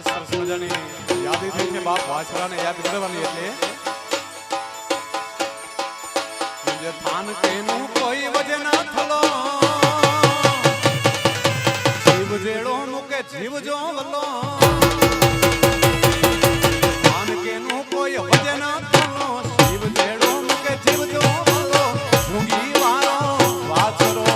આ સરસ મજાની યાદી થઈ છે બાપ વાછરાને યાદ કરવાની એટલે. થાન કેનું કોઈ વજે ના થલો. જીવ જેડો મુકે જીવ જો વલો જીવ જેડો મુકે જીવ જો વલો ભૂંગી વાળો વાછરો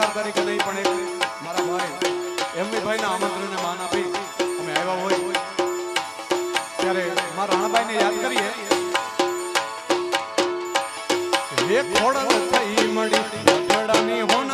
મુલાકાત કરી નહીં પણ એક મારા ભાઈ, એમની ભાઈના આમંત્રણને માન આપી અમે આવ્યા હોય. ત્યારે મારા રાણાભાઈ ને યાદ કરીએ. એક ખોડા થઈ મળી હોન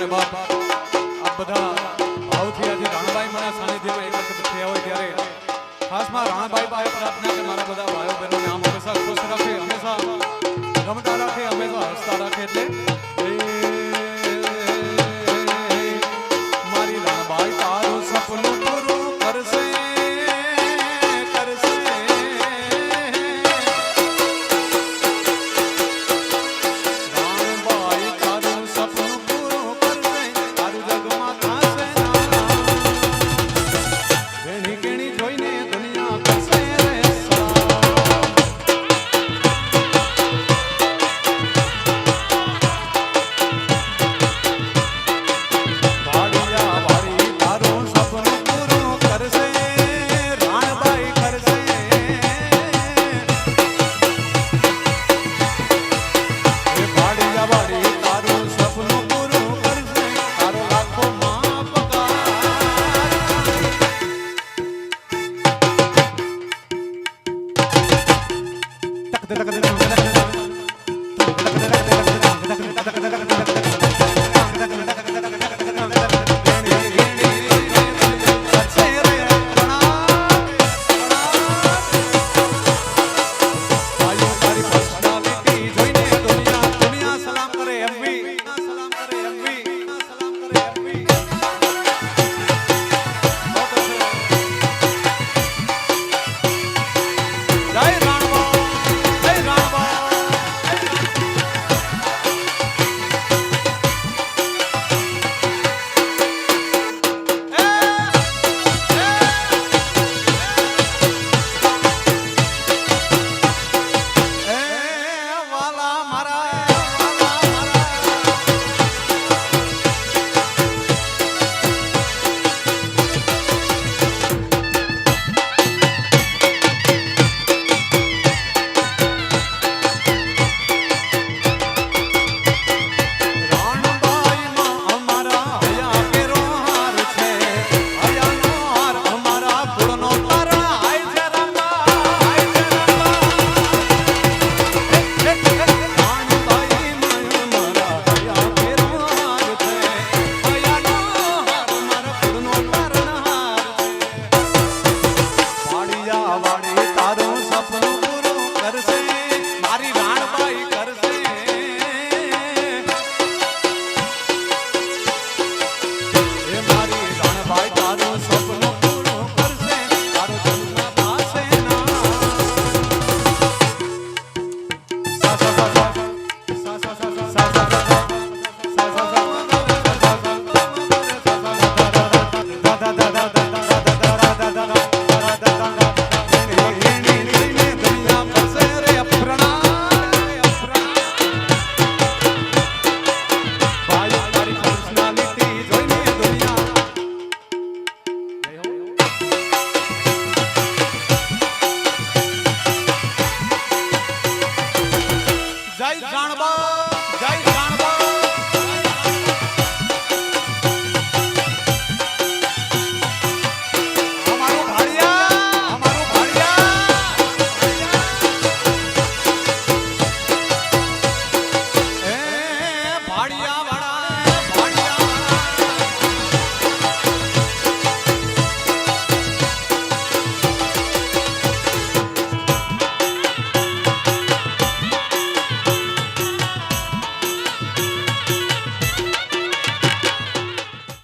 ને બાપ આ બધા ભાવથી આજે રાણબાઈ મારા સાનિધ્યમાં એક વખત થયા હોય ત્યારે ખાસમાં રાણબાઈ પાસે પ્રાર્થના કે મારા બધા ભાઈઓ બહેનોને આમ હંમેશા ખુશ રાખે, હંમેશા રમતા રાખે, હંમેશા હસતા રાખે એટલે